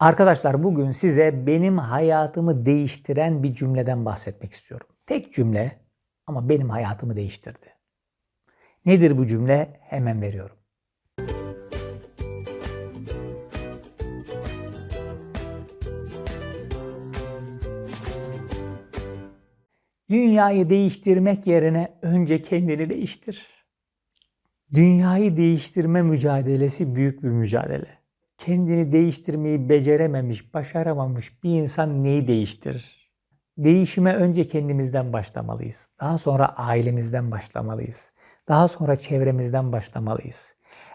Arkadaşlar bugün size benim hayatımı değiştiren bir cümleden bahsetmek istiyorum. Tek cümle ama benim hayatımı değiştirdi. Nedir bu cümle? Hemen veriyorum. Dünyayı değiştirmek yerine önce kendini değiştir. Dünyayı değiştirme mücadelesi büyük bir mücadele. Kendini değiştirmeyi becerememiş, başaramamış bir insan neyi değiştirir? Değişime önce kendimizden başlamalıyız. Daha sonra ailemizden başlamalıyız. Daha sonra çevremizden başlamalıyız.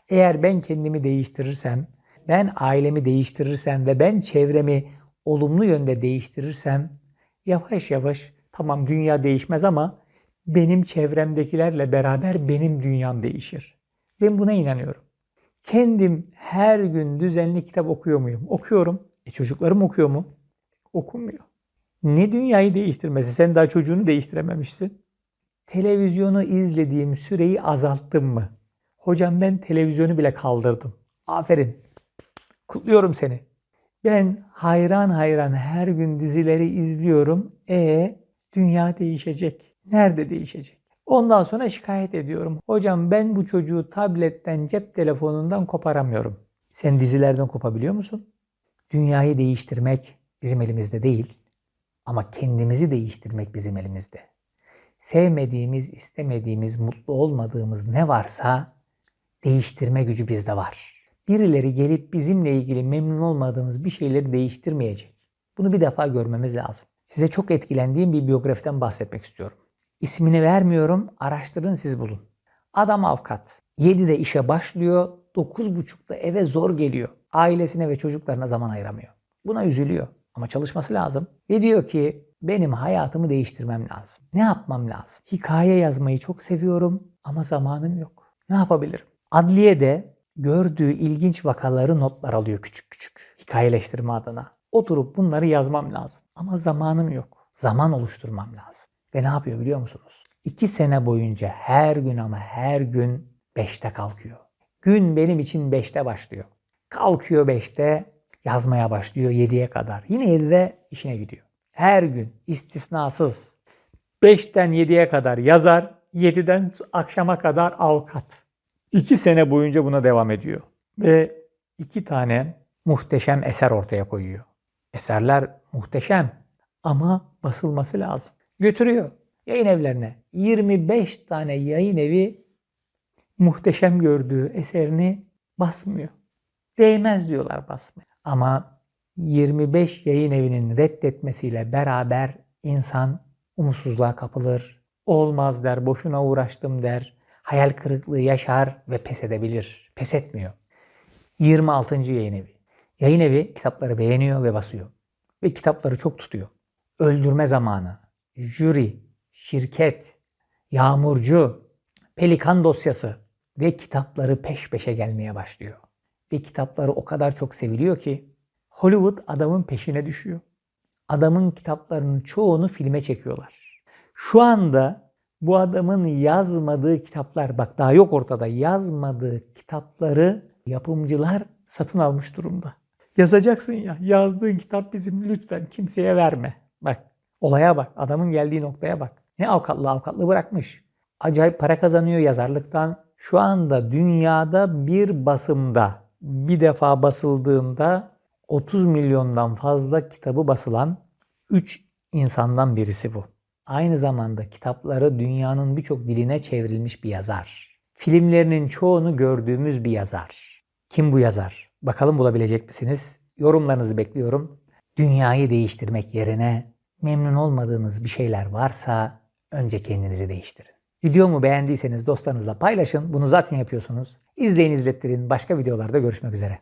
Eğer ben kendimi değiştirirsem, ben ailemi değiştirirsem ve ben çevremi olumlu yönde değiştirirsem yavaş yavaş tamam dünya değişmez ama benim çevremdekilerle beraber benim dünyam değişir. Ben buna inanıyorum. Kendim her gün düzenli kitap okuyor muyum? Okuyorum. E çocuklarım okuyor mu? Okumuyor. Ne dünyayı değiştirmesi? Sen daha çocuğunu değiştirememişsin. Televizyonu izlediğim süreyi azalttım mı? Hocam ben televizyonu bile kaldırdım. Aferin. Kutluyorum seni. Ben hayran hayran her gün dizileri izliyorum. E dünya değişecek. Nerede değişecek? Ondan sonra şikayet ediyorum. Hocam ben bu çocuğu tabletten, cep telefonundan koparamıyorum. Sen dizilerden kopabiliyor musun? Dünyayı değiştirmek bizim elimizde değil. Ama kendimizi değiştirmek bizim elimizde. Sevmediğimiz, istemediğimiz, mutlu olmadığımız ne varsa değiştirme gücü bizde var. Birileri gelip bizimle ilgili memnun olmadığımız bir şeyleri değiştirmeyecek. Bunu bir defa görmemiz lazım. Size çok etkilendiğim bir biyografiden bahsetmek istiyorum. İsmini vermiyorum, araştırın siz bulun. Adam avukat. 7'de işe başlıyor, 9.30'da eve zor geliyor. Ailesine ve çocuklarına zaman ayıramıyor. Buna üzülüyor ama çalışması lazım. Ve diyor ki benim hayatımı değiştirmem lazım. Ne yapmam lazım? Hikaye yazmayı çok seviyorum ama zamanım yok. Ne yapabilirim? Adliyede gördüğü ilginç vakaları notlar alıyor küçük küçük. Hikayeleştirme adına. Oturup bunları yazmam lazım. Ama zamanım yok. Zaman oluşturmam lazım. Ve ne yapıyor biliyor musunuz? İki sene boyunca her gün ama her gün beşte kalkıyor. Gün benim için beşte başlıyor. Kalkıyor beşte, yazmaya başlıyor yediye kadar. Yine yedide işine gidiyor. Her gün istisnasız 5'ten 7'ye kadar yazar, 7'den akşama kadar avukat. İki sene boyunca buna devam ediyor. Ve iki tane muhteşem eser ortaya koyuyor. Eserler muhteşem ama basılması lazım. Götürüyor yayın evlerine. 25 tane yayın evi muhteşem gördüğü eserini basmıyor. Değmez diyorlar basmaya. Ama 25 yayın evinin reddetmesiyle beraber insan umutsuzluğa kapılır. Olmaz der, boşuna uğraştım der. Hayal kırıklığı yaşar ve pes edebilir. Pes etmiyor. 26. yayın evi. Yayın evi kitapları beğeniyor ve basıyor. Ve kitapları çok tutuyor. Öldürme zamanı, jüri, şirket, yağmurcu, pelikan dosyası ve kitapları peş peşe gelmeye başlıyor. Ve kitapları o kadar çok seviliyor ki Hollywood adamın peşine düşüyor. Adamın kitaplarının çoğunu filme çekiyorlar. Şu anda bu adamın yazmadığı kitaplar, bak daha yok ortada, yazmadığı kitapları yapımcılar satın almış durumda. Yazacaksın ya, yazdığın kitap bizim lütfen kimseye verme. Bak olaya bak, adamın geldiği noktaya bak. Ne avukatlı avukatlı bırakmış. Acayip para kazanıyor yazarlıktan. Şu anda dünyada bir basımda bir defa basıldığında 30 milyondan fazla kitabı basılan 3 insandan birisi bu. Aynı zamanda kitapları dünyanın birçok diline çevrilmiş bir yazar. Filmlerinin çoğunu gördüğümüz bir yazar. Kim bu yazar? Bakalım bulabilecek misiniz? Yorumlarınızı bekliyorum. Dünyayı değiştirmek yerine memnun olmadığınız bir şeyler varsa önce kendinizi değiştirin. Videomu beğendiyseniz dostlarınızla paylaşın. Bunu zaten yapıyorsunuz. İzleyin izlettirin. Başka videolarda görüşmek üzere.